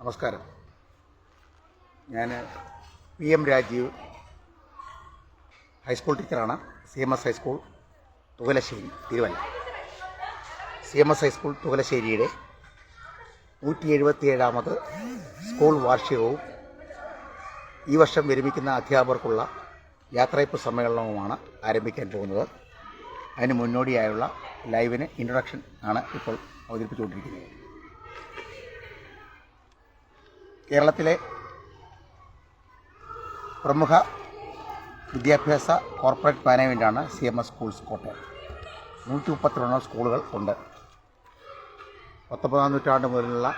നമസ്കാരം. ഞാൻ P M Rajeev high school ടീച്ചറാണ്. C M S high school Thukalassery Thiruvalla. C M S high school തുകലശ്ശേരിയുടെ നൂറ്റി എഴുപത്തിയേഴാമത് school വാർഷികവും ഈ വർഷം വിരമിക്കുന്ന അധ്യാപകർക്കുള്ള യാത്രയപ്പ് സമ്മേളനവുമാണ് ആരംഭിക്കാൻ പോകുന്നത്. അതിന് മുന്നോടിയായുള്ള ലൈവിന് ഇൻട്രൊഡക്ഷൻ ആണ് ഇപ്പോൾ അവതരിപ്പിച്ചുകൊണ്ടിരിക്കുന്നത്. കേരളത്തിലെ പ്രമുഖ വിദ്യാഭ്യാസ corporate മാനേജ്മെന്റാണ് C M S schools Kottayam. നൂറ്റി മുപ്പത്തിരണ്ട് സ്കൂളുകൾ ഉണ്ട്. പത്തൊമ്പതാം നൂറ്റാണ്ട് മുതലുള്ള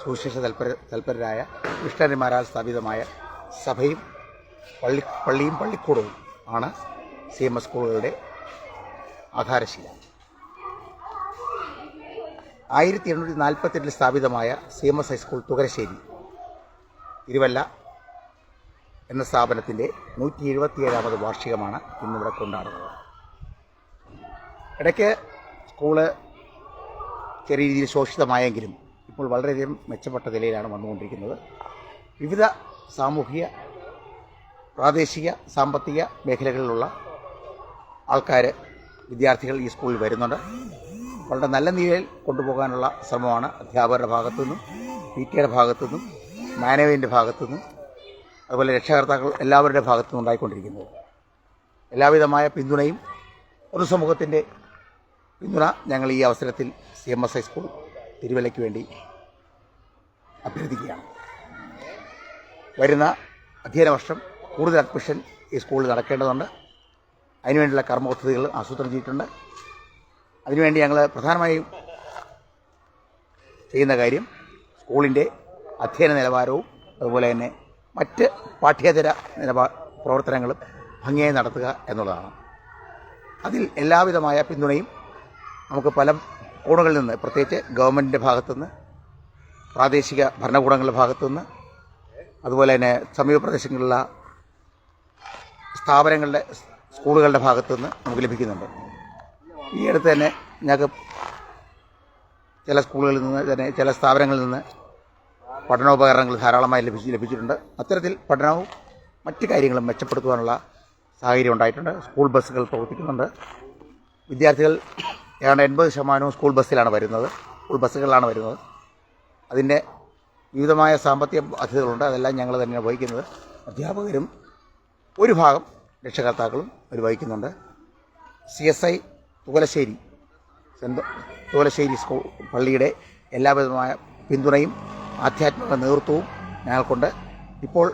സുവിശേഷ തൽപര തൽപരരായ മിഷണറിമാരാൽ സ്ഥാപിതമായ സഭയും പള്ളി പള്ളിയും പള്ളിക്കൂടവും ആണ് സി എം എസ് സ്കൂളുകളുടെ ആധാരശില. ആയിരത്തി എണ്ണൂറ്റി നാൽപ്പത്തെട്ടിൽ സ്ഥാപിതമായ C M S high school Thukalassery Thiruvalla എന്ന സ്ഥാപനത്തിന്റെ നൂറ്റി എഴുപത്തിയേഴാമത് വാർഷികമാണ് ഇന്നിവിടെ കൊണ്ടാടുന്നത്. ഇടയ്ക്ക് സ്കൂൾ ചെറിയ രീതിയിൽ ശോഷിതമായെങ്കിലും ഇപ്പോൾ വളരെയധികം മെച്ചപ്പെട്ട നിലയിലാണ് വന്നുകൊണ്ടിരിക്കുന്നത്. വിവിധ സാമൂഹിക പ്രാദേശിക സാമ്പത്തിക മേഖലകളിലുള്ള ആൾക്കാർ വിദ്യാർത്ഥികൾ ഈ സ്കൂളിൽ വരുന്നുണ്ട്. വളരെ നല്ല നിലയിൽ കൊണ്ടുപോകാനുള്ള ശ്രമമാണ് അധ്യാപകരുടെ ഭാഗത്തു നിന്നും പി ടിയുടെ ഭാഗത്തു നിന്നും ഭാഗത്തുനിന്ന് ഭാഗത്തു നിന്നും അതുപോലെ രക്ഷകർത്താക്കൾ എല്ലാവരുടെ ഭാഗത്തു നിന്നും ഉണ്ടായിക്കൊണ്ടിരിക്കുന്നത്. എല്ലാവിധമായ പിന്തുണയും ഒരു പൊതുസമൂഹത്തിന്റെ പിന്തുണ ഞങ്ങൾ ഈ അവസരത്തിൽ C M S high school തിരുവല്ലയ്ക്ക് വേണ്ടി അഭ്യർത്ഥിക്കുകയാണ്. വരുന്ന അധ്യയന വർഷം കൂടുതൽ അഡ്മിഷൻ ഈ സ്കൂളിൽ നടക്കേണ്ടതുണ്ട്. അതിനുവേണ്ടിയുള്ള കർമ്മ പദ്ധതികൾ ആസൂത്രണം ചെയ്തിട്ടുണ്ട്. അതിനുവേണ്ടി ഞങ്ങൾ പ്രധാനമായും ചെയ്യുന്ന കാര്യം സ്കൂളിന്റെ അധ്യയന നിലവാരവും അതുപോലെ തന്നെ മറ്റ് പാഠ്യേതര നിലവാ പ്രവർത്തനങ്ങളും ഭംഗിയായി നടത്തുക എന്നുള്ളതാണ്. അതിൽ എല്ലാവിധമായ പിന്തുണയും നമുക്ക് പല കോണുകളിൽ നിന്ന് പ്രത്യേകിച്ച് ഗവൺമെന്റിന്റെ ഭാഗത്തുനിന്ന് പ്രാദേശിക ഭരണകൂടങ്ങളുടെ ഭാഗത്തുനിന്ന് അതുപോലെ തന്നെ സമീപ സ്ഥാപനങ്ങളുടെ സ്കൂളുകളുടെ ഭാഗത്തുനിന്ന് നമുക്ക് ലഭിക്കുന്നുണ്ട്. ഈ അടുത്ത് തന്നെ ഞങ്ങൾക്ക് ചില സ്കൂളുകളിൽ നിന്ന് തന്നെ ചില സ്ഥാപനങ്ങളിൽ നിന്ന് പഠനോപകരണങ്ങൾ ധാരാളമായി ലഭിച്ച് ലഭിച്ചിട്ടുണ്ട്. അത്തരത്തിൽ പഠനവും മറ്റു കാര്യങ്ങളും മെച്ചപ്പെടുത്തുവാനുള്ള സാഹചര്യം ഉണ്ടായിട്ടുണ്ട്. സ്കൂൾ ബസ്സുകൾ പ്രവർത്തിക്കുന്നുണ്ട്. വിദ്യാർത്ഥികൾ ഏതാണ്ട് എൺപത് ശതമാനവും സ്കൂൾ ബസ്സിലാണ് വരുന്നത്. സ്കൂൾ ബസ്സുകളിലാണ് വരുന്നത്. അതിന്റെ വിവിധമായ സാമ്പത്തിക ബാധ്യതകളുണ്ട്. അതെല്ലാം ഞങ്ങൾ തന്നെയാണ് വഹിക്കുന്നത്. അധ്യാപകരും ഒരു ഭാഗം രക്ഷകർത്താക്കളും അവർ വഹിക്കുന്നുണ്ട്. C S I Thukalassery saint Thukalassery school പള്ളിയുടെ എല്ലാവിധമായ പിന്തുണയും ആധ്യാത്മിക നേതൃത്വവും ഞങ്ങൾക്കുണ്ട്. ഇപ്പോൾ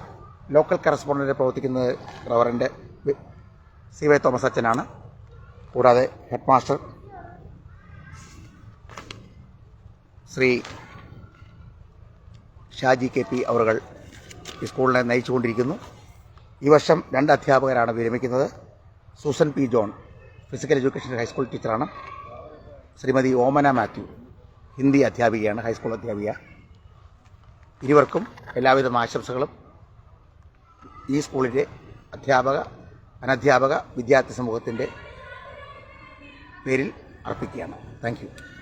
ലോക്കൽ കറസ്പോണ്ടന്റ് പ്രവർത്തിക്കുന്നത് റവറിന്റെ സി വൈ തോമസ് അച്ഛനാണ്. കൂടാതെ head master Shri Shaji K P അവറുകൾ ഈ സ്കൂളിനെ നയിച്ചുകൊണ്ടിരിക്കുന്നു. ഈ വർഷം രണ്ട് അധ്യാപകരാണ് വിരമിക്കുന്നത്. Susan P John physical education high school ടീച്ചറാണ്. ശ്രീമതി ഓമന മാത്യു ഹിന്ദി അധ്യാപികയാണ് ഹൈസ്കൂൾ അധ്യാപിക. ഇരുവർക്കും എല്ലാവിധ ആശംസകളും. ഈ സ്കൂളിന്റെ അധ്യാപക അനധ്യാപക വിദ്യാർത്ഥി സമൂഹത്തിന്റെ പേരിൽ അർപ്പിക്കുകയാണ്. താങ്ക്